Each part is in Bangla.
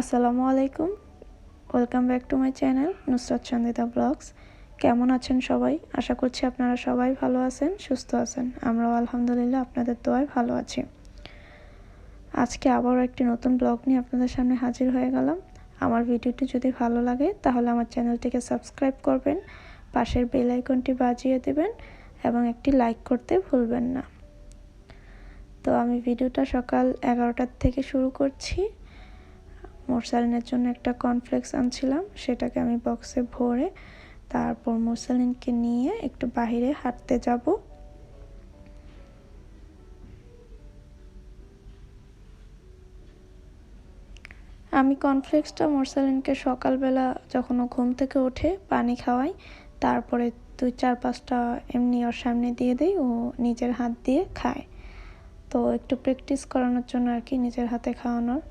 আসসালামু আলাইকুম। Welcome back to my channel Nusrat Chandita blogs কেমন আছেন সবাই? আশা করছি আপনারা সবাই ভালো আছেন, সুস্থ আছেন। আমরাও আলহামদুলিল্লাহ আপনাদের দোয়ায় ভালো আছি। আজকে আবারও একটি নতুন ব্লগ নিয়ে আপনাদের সামনে হাজির হয়ে গেলাম। আমার ভিডিওটি যদি ভালো লাগে, তাহলে আমার চ্যানেলটিকে সাবস্ক্রাইব করবেন, পাশের বেল আইকনটি বাজিয়ে দেবেন, এবং একটি লাইক করতে ভুলবেন না। তো আমি ভিডিওটা সকাল এগারোটার থেকে শুরু করছি। মোরসালিনের জন্য একটা কর্নফ্লেক্স আনছিলাম, সেটাকে আমি বক্সে ভরে তারপর মোরসালিনকে নিয়ে একটু বাহিরে হাঁটতে যাব। আমি কর্নফ্লেক্সটা মোরসালিনকে সকালবেলা যখন ঘুম থেকে ওঠে পানি খাওয়াই, তারপরে দুই চার পাঁচটা এমনি ওর সামনে দিয়ে দিই, ও নিজের হাত দিয়ে খায়। তো একটু প্র্যাকটিস করানোর জন্য আর কি নিজের হাতে খাওয়ানোর।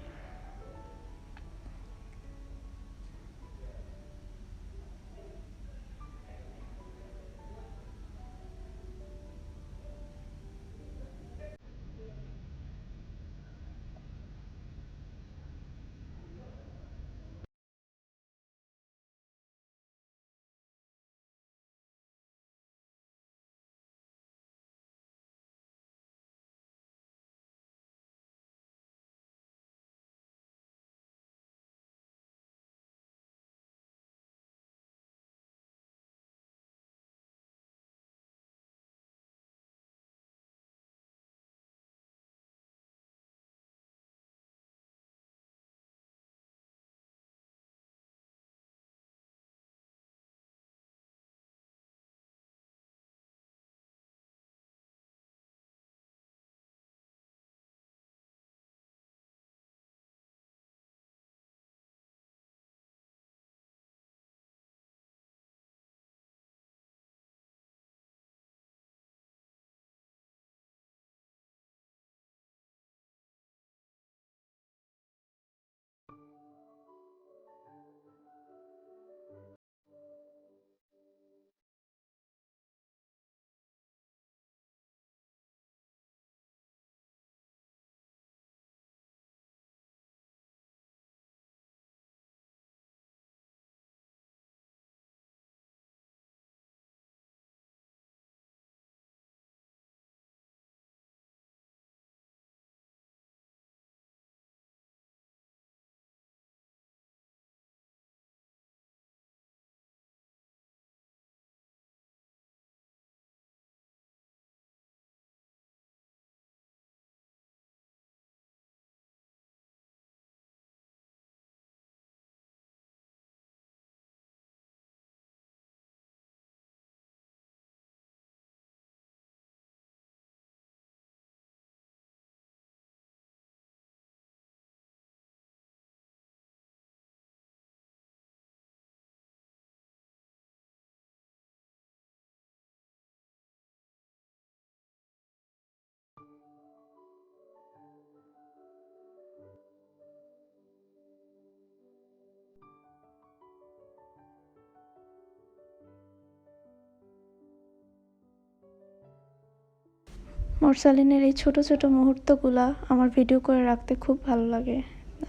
মোরসালিনের এই ছোট ছোট মুহূর্তগুলা আমার ভিডিও করে রাখতে খুব ভালো লাগে।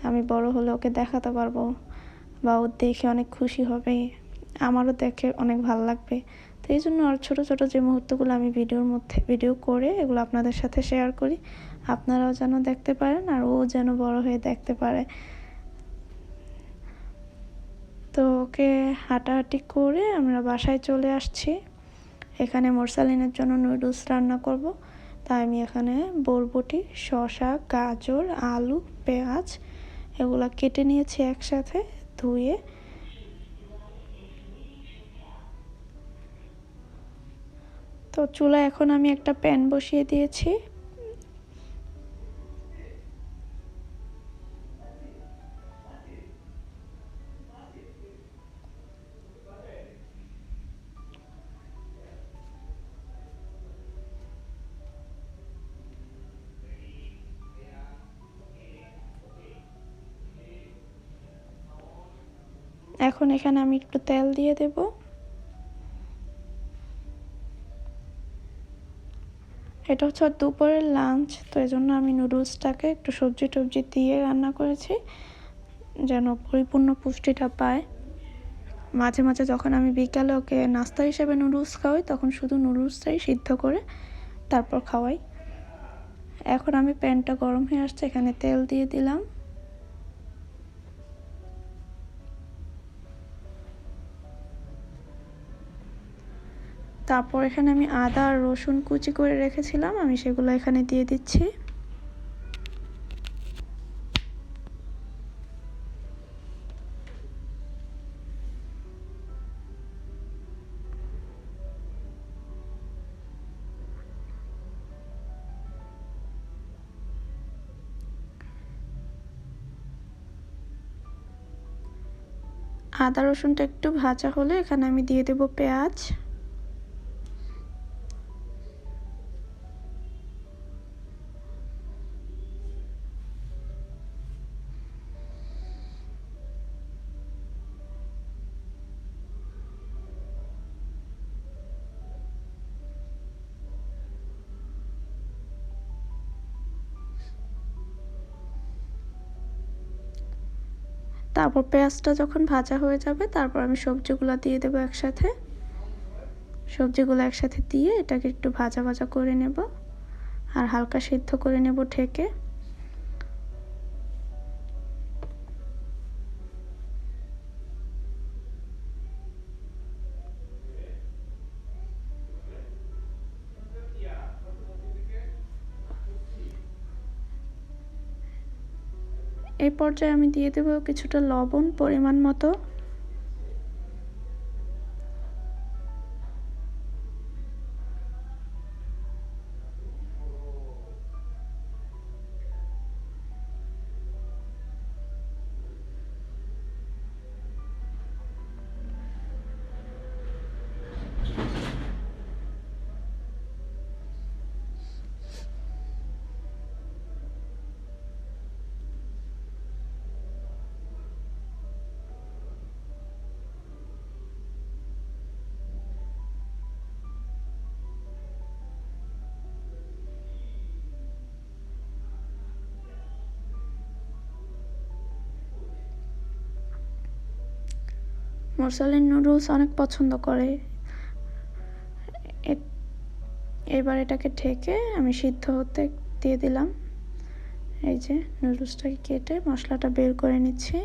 আমি বড় হলে ওকে দেখাতে পারব বা ও দেখে অনেক খুশি হবে, আমারও দেখে অনেক ভালো লাগবে। তো এই জন্য আর ছোটো ছোটো যে মুহূর্তগুলো আমি ভিডিওর মধ্যে, ভিডিও করে এগুলো আপনাদের সাথে শেয়ার করি, আপনারাও যেন দেখতে পারেন আর ও যেন বড় হয়ে দেখতে পারে। তো ওকে হাঁটাহাঁটি করে আমরা বাসায় চলে আসছি। এখানে মোরসালিনের জন্য নুডলস রান্না করব। তাই আমি এখানে বরবটি, শসা, গাজর, আলু, পেঁয়াজ এগুলো কেটে নিয়েছি একসাথে ধুয়ে। তো চুলা এখন আমি একটা প্যান বসিয়ে দিয়েছি। এখন এখানে আমি একটু তেল দিয়ে দেব। এটা হচ্ছে দুপুরের লাঞ্চ তো এই জন্য আমি নুডলসটাকে একটু সবজি টবজি দিয়ে রান্না করেছি, যেন পরিপূর্ণ পুষ্টিটা পায়। মাঝে মাঝে যখন আমি বিকালে ওকে নাস্তা হিসেবে নুডলস খাওয়াই, তখন শুধু নুডলসটাই সিদ্ধ করে তারপর খাওয়াই। এখন আমি প্যানটা গরম হয়ে আসছে, এখানে তেল দিয়ে দিলাম। তারপর এখানে আমি আদা আর রসুন কুচি করে রেখেছিলাম, আমি সেগুলো এখানে দিয়ে দিচ্ছি। আদা রসুনটা একটু ভাজা হলে এখানে আমি দিয়ে দেব পেঁয়াজ। তারপর পেঁয়াজটা যখন ভাজা হয়ে যাবে, তারপর আমি সবজিগুলো দিয়ে দেবো একসাথে। সবজিগুলো একসাথে দিয়ে এটাকে একটু ভাজা ভাজা করে নেব। আর হালকা সিদ্ধ করে নেব ঠেকে পর্যায়ে আমি দিয়ে দেবো কিছুটা লবণ পরিমাণ মতো। মশালের নুডলস অনেক পছন্দ করে। এবার এটাকে ঠেকে আমি সিদ্ধ হতে দিয়ে দিলাম। এই যে নুডলসটাকে কেটে মশলাটা বের করে নিচ্ছি।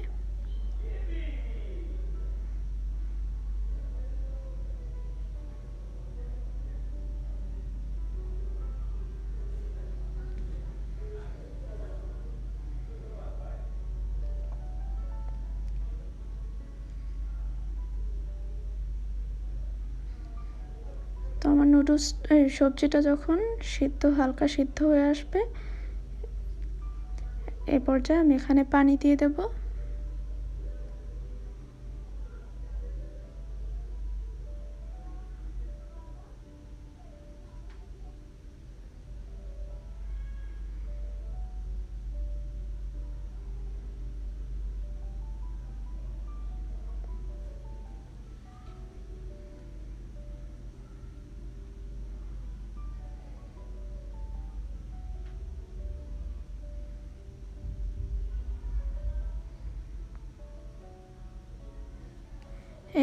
তো আমার নুডলস সবজিটা যখন সিদ্ধ, হালকা সিদ্ধ হয়ে আসবে এ পর্যায়ে আমি এখানে পানি দিয়ে দেবো।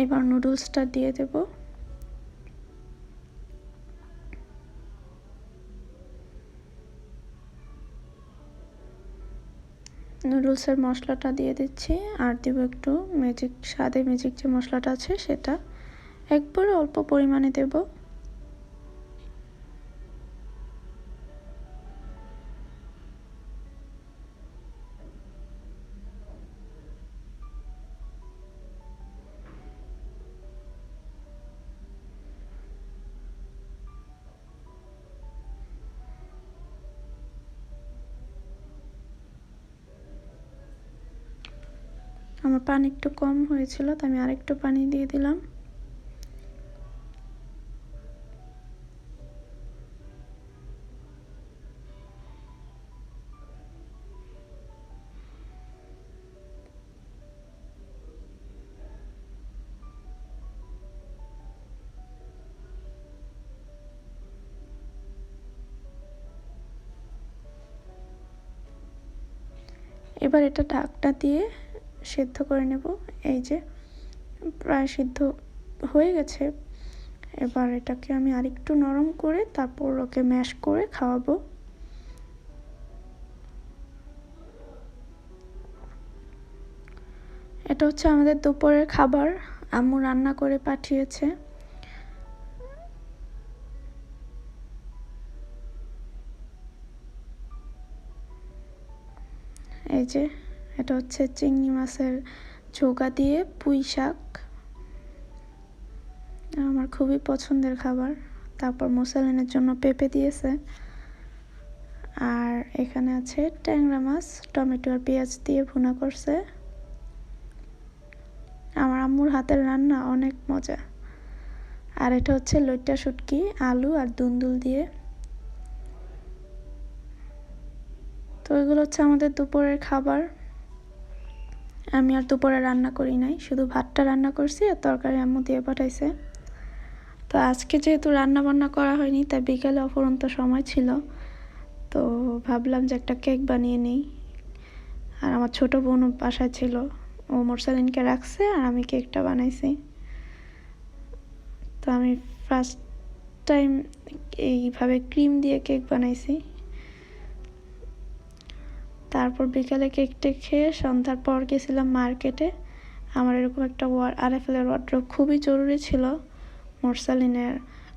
এবার নুডলসটা দিয়ে দেব। নুডলসের মশলাটা দিয়ে দিচ্ছি, আর দেব একটু ম্যাজিক স্বাদে ম্যাজিক যে মশলাটা আছে সেটা। একবার অল্প পরিমাণে দেবো। আমার পানি একটু কম হয়েছিল, তো আমি আরেকটু পানি দিয়ে দিলাম। এবার এটা ঢাকটা দিয়ে সিদ্ধ করে নেব। এই যে প্রায় সিদ্ধ হয়ে গেছে। এবার এটাকে আমি আরেকটু নরম করে তারপর ওকে ম্যাশ করে খাওয়াবো। এটা হচ্ছে আমাদের দুপুরের খাবার। আম্মু রান্না করে পাঠিয়েছে। এই যে এটা হচ্ছে চিংড়ি মাছের চৌকা দিয়ে পুঁই শাক। আমার খুবই পছন্দের খাবার। তারপর মুসালিনের জন্য পেঁপে দিয়েছে। আর এখানে আছে ট্যাংরা মাছ, টমেটো আর পেঁয়াজ দিয়ে ভুনা করছে। আমার আম্মুর হাতের রান্না অনেক মজা। আর এটা হচ্ছে লইট্টা শুটকি, আলু আর দুন্দুল দিয়ে। তো এগুলো হচ্ছে আমাদের দুপুরের খাবার। আমি আর দুপুরে রান্না করি নাই, শুধু ভাতটা রান্না করছি আর তরকারি আম্মু দিয়ে পাঠাইছে। তো আজকে যেহেতু রান্না বান্না করা হয়নি, তাই বিকেলে অফুরন্ত সময় ছিল। তো ভাবলাম যে একটা কেক বানিয়ে নিই। আর আমার ছোট বোন বাসায় ছিল, ও মোরসালিনকে রাখছে আর আমি কেকটা বানাইছি। তো আমি ফার্স্ট টাইম এইভাবে ক্রিম দিয়ে কেক বানাইছি। তারপর বিকালে কেকটা খেয়ে সন্ধ্যার পর গেছিলাম মার্কেটে। আমার এরকম একটা ওয়ার, আরএফএলের ওয়ার্ড্রপ খুবই জরুরি ছিল মোরসালিনের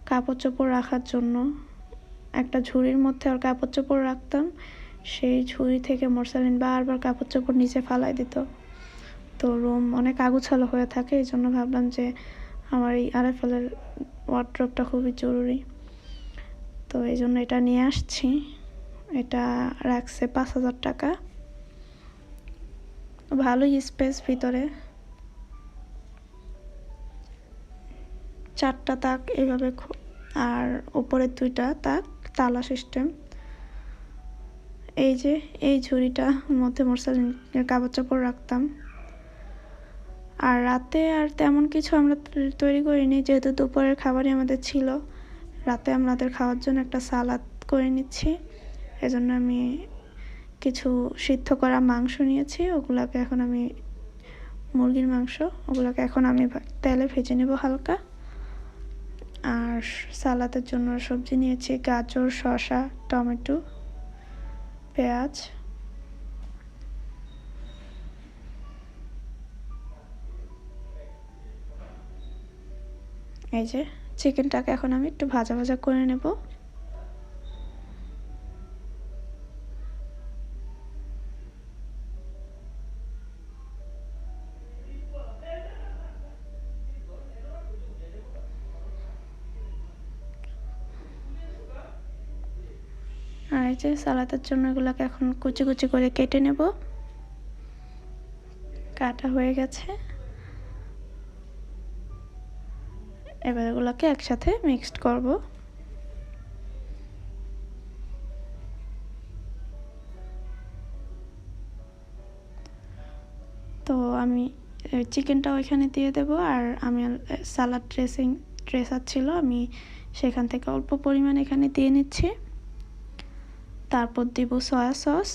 কাপড় চোপড় রাখার জন্য। একটা ঝুড়ির মধ্যে আর কাপড় চোপড় রাখতাম, সেই ঝুড়ি থেকে মোরসালিন বারবার কাপড় চোপড় নিচে ফালাই দিত। তো রুম অনেক আগুছালো হয়ে থাকে, এই জন্য ভাবলাম যে আমার এই আরএফএলের ওয়ার্ড্রপটা খুবই জরুরি। তো এই জন্য এটা নিয়ে আসছি। এটা রাখছে পাঁচ হাজার টাকা। ভালোই স্পেস ভিতরে। চারটা তাক এভাবে আর উপরের দুইটা তাক, তালা সিস্টেম এই যে, এই ঝুড়িটা মধ্যে মোরসালিনের কাপড় চাপড় রাখতাম। আর রাতে আর তেমন কিছু আমরা তৈরি করিনি, যেহেতু দুপুরের খাবারই আমাদের ছিল। রাতে আমাদের খাওয়ার জন্য একটা সালাদ করে নিচ্ছি। এজন্য আমি কিছু সিদ্ধ করা মাংস নিয়েছি, ওগুলোকে এখন আমি মুরগির মাংস, ওগুলোকে এখন আমি তেলে ভেজে নেব হালকা। আর সালাদের জন্য সবজি নিয়েছি, গাজর, শসা, টমেটো, পেঁয়াজ। এই যে, চিকেনটাকে এখন আমি একটু ভাজা ভাজা করে নেব। আর যে সালাদের জন্য এগুলোকে এখন কুচি কুচি করে কেটে নেব। কাটা হয়ে গেছে। এবার এগুলোকে একসাথে মিক্সড করব। তো আমি চিকেনটাও এখানে দিয়ে দেব আর আমি সালাদ ড্রেসিং, ড্রেসার ছিল, আমি সেখান থেকে অল্প পরিমাণ এখানে দিয়ে নিচ্ছি। তারপর দিব সয়া সস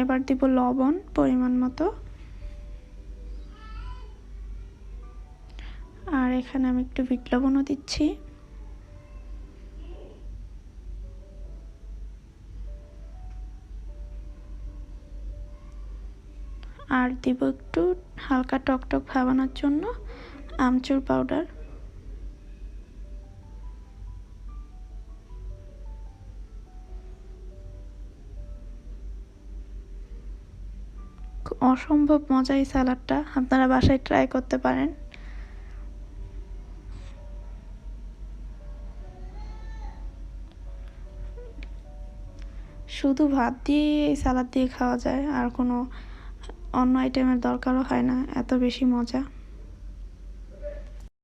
এবার দিব লবণ পরিমাণ মতো। আর এখানে আমি একটু বিট লবণও দিচ্ছি। দিব একটু হালকা টকটক ভাবানোর জন্য। আমচুর পাউডার অসম্ভব মজা এই স্যালাডটা আপনারা বাসায় ট্রাই করতে পারেন। শুধু ভাত দিয়ে এই সালাদ দিয়ে খাওয়া যায়। আর কোনো অন্য আইটেমের দরকারও হয় না এত বেশি মজা।